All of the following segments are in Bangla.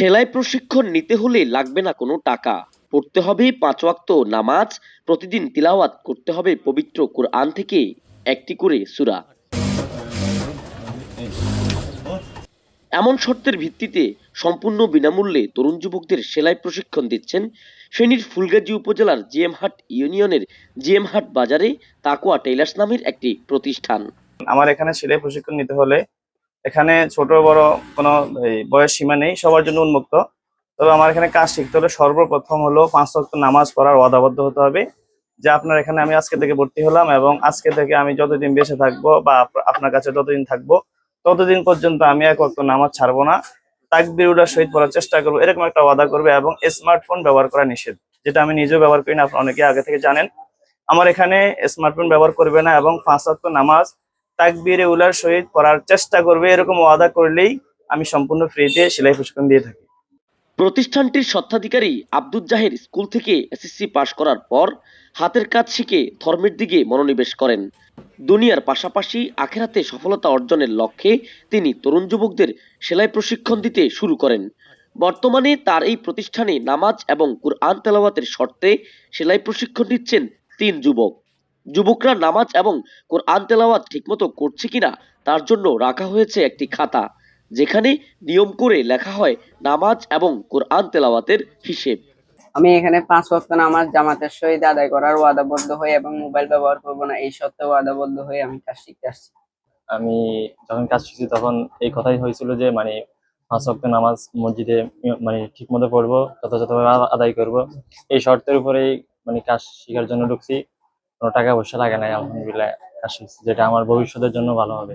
সেলাই প্রশিক্ষণ নিতে হলে লাগবে না কোনো টাকা। পড়তে হবে পাঁচ ওয়াক্ত নামাজ, প্রতিদিন তিলাওয়াত করতে হবে পবিত্র কোরআন থেকে একটি করে সুরা। এমন শর্তের ভিত্তিতে সম্পূর্ণ বিনামূল্যে তরুণ যুবকদের সেলাই প্রশিক্ষণ দিচ্ছেন ফেনীর ফুলগাজী উপজেলার জিএমহাট ইউনিয়নের জিএমহাট বাজারে তাকুয়া টেইলার্স নামের একটি প্রতিষ্ঠান। আমার এখানে সেলাই প্রশিক্ষণ নিতে হলে এখানে ছোট বড় কোনো বয়স সীমা নেই, সবার জন্য উন্মুক্ত। তবে আমার এখানে কাজ শিখতে হলে সর্বপ্রথম হলো পাঁচ ওয়াক্ত নামাজ পড়ার ওয়াদাবদ্ধ হতে হবে, যে আপনার এখানে আমি আজকে থেকে ভর্তি হলাম এবং আজকে থেকে আমি যতদিন বেঁচে থাকব বা আপ- আপনার কাছে যতদিন থাকব, ততদিন পর্যন্ত আমি এক ওয়াক্ত নামাজ ছাড়বো না। তাকবির উডার সহিত পড়ার চেষ্টা করব, এরকম একটা ওয়াদা করবে এবং স্মার্টফোন ব্যবহার করা নিষেধ, যেটা আমি নিজেও ব্যবহার করি না, আপনারা অনেকে আগে থেকে জানেন। আমার এখানে স্মার্টফোন ব্যবহার করবে না এবং পাঁচ ওয়াক্ত নামাজ তাকবিরে উলার সহিত পড়ার চেষ্টা করবে, এরকম ওয়াদা করলেই আমি সম্পূর্ণ ফ্রিতে সেলাই প্রশিক্ষণ দিয়ে থাকি। প্রতিষ্ঠানটির স্বত্বাধিকারী আব্দুল জাহের স্কুল থেকে এসএসসি পাশ করার পর হাতের কাজ শিখে ধর্মের দিকে মনোনিবেশ করেন। দুনিয়ার পাশাপাশি আখেরাতে সফলতা অর্জনের লক্ষ্যে তিনি তরুণ যুবকদের সেলাই প্রশিক্ষণ দিতে শুরু করেন। বর্তমানে তার এই প্রতিষ্ঠানে নামাজ এবং কুরআন তেলাওয়াতের শর্তে সেলাই প্রশিক্ষণ দিচ্ছেন তিন যুবক। যুবকরা নামাজ এবং কোরআন তেলাওয়াত ঠিকমতো করছে কিনা তার জন্য রাখা হয়েছে একটি খাতা যেখানে নিয়ম করে লেখা হয় নামাজ এবং কোরআন তেলাওয়াতের হিসেব। আমি এখানে পাঁচ ওয়াক্ত নামাজ জামাতের সহিত আদায় করার ওয়াদাবদ্ধ হয়ে এবং মোবাইল ব্যবহার করব না এই সত্ত্বেও ওয়াদাবদ্ধ হয়ে আমি কাজ শিখতে আসছি। আমি যখন কাজ শিখছি তখন এই কথাই হয়েছিল যে মানে পাঁচ ওয়াক্ত নামাজ মসজিদে মানে ঠিক মতো পড়ব যথাযথভাবে আদায় করব। এই শর্তের উপরেই মানে কাজ শেখার জন্য ঢুকছি। কোনো টাকা পয়সা লাগে নাই আলহামদুলিল্লাহ কাজ যেটা আমার ভবিষ্যতের জন্য ভালো হবে।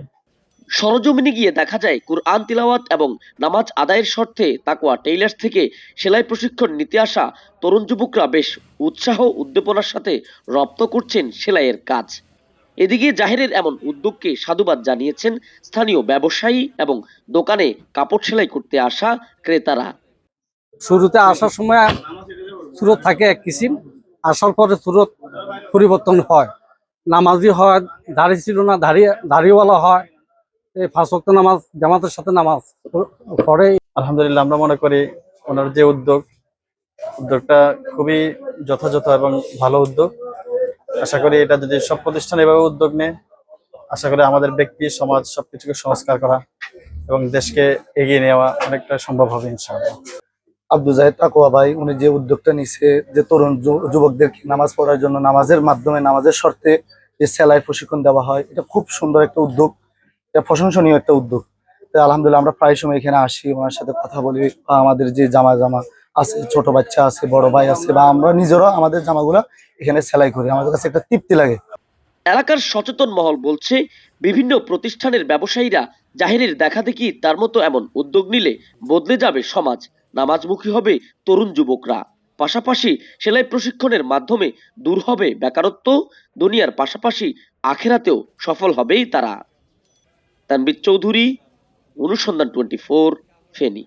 সরজমিনে গিয়ে দেখা যায় কুরআন তিলাওয়াত এবং নামাজ আদায়ের শর্তে তাকওয়া টেইলার্স থেকে সেলাই প্রশিক্ষণ নিতে আসা তরুণ যুবকরা বেশ উৎসাহ উদ্দীপনার সাথে রপ্ত করছেন সেলাইয়ের কাজ। এদিকে জাহেরের এমন উদ্যোগকে সাধুবাদ জানিয়েছেন স্থানীয় ব্যবসায়ী এবং দোকানে কাপড় সেলাই করতে আসা ক্রেতারা। শুরুতে আসার সময় সুরত থাকে এক কিসিম আসার পরে সুরত পরিবর্তন হয়। নামাজি হয়, দাড়ি ছিল না, দাড়ি, দাড়িওয়ালা হয়। এই ফাঁস ওয়াক্ত নামাজ, জামাতের সাথে নামাজ পড়ে। আলহামদুলিল্লাহ, আমরা মনে করি ওনার যে উদ্যোগ, উদ্যোগটা খুবই যথাযথ এবং ভালো উদ্যোগ। আশা করি এটা যদি সব প্রতিষ্ঠান এভাবে উদ্যোগ নেয়, আশা করি আমাদের ব্যক্তি, সমাজ সবকিছুকে সংস্কার করা এবং দেশকে এগিয়ে নেওয়া অনেকটা সম্ভব হবে, ইনশাআল্লাহ। আব্দুল জাহেদ তাকুয়া ভাই, উনি যে উদ্যোগটা নিছে যে তরুণ যুবকদেরকে নামাজ পড়ার জন্য নামাজের মাধ্যমে, নামাজের শর্তে যে সেলাই প্রশিক্ষণ দেওয়া হয়, এটা খুব সুন্দর একটা উদ্যোগ। এটা প্রশংসনীয় একটা উদ্যোগ। তো আলহামদুলিল্লাহ আমরা প্রায় সময় এখানে আসি, ওনার সাথে কথা বলি, বা আমাদের যে জামা জামা আছে, ছোট বাচ্চা আছে, বড় ভাই আছে, বা আমরা নিজেরা আমাদের জামাগুলা এখানে সেলাই করি। আমাদের কাছে একটা তৃপ্তি লাগে। এলাকার সচেতন মহল বলছে, বিভিন্ন প্রতিষ্ঠানের ব্যবসায়ীরা জাহিরের দেখা দেখি তার মতো এমন উদ্যোগ নিলে বদলে যাবে সমাজ। নামাজমুখী হবে তরুণ যুবকরা। পাশাপাশি সেলাই প্রশিক্ষণের মাধ্যমে দূর হবে বেকারত্ব, দুনিয়ার পাশাপাশি আখেরাতেও সফল হবেই তারা। তানবির চৌধুরী, অনুসন্ধান টোয়েন্টি ফোর, ফেনী।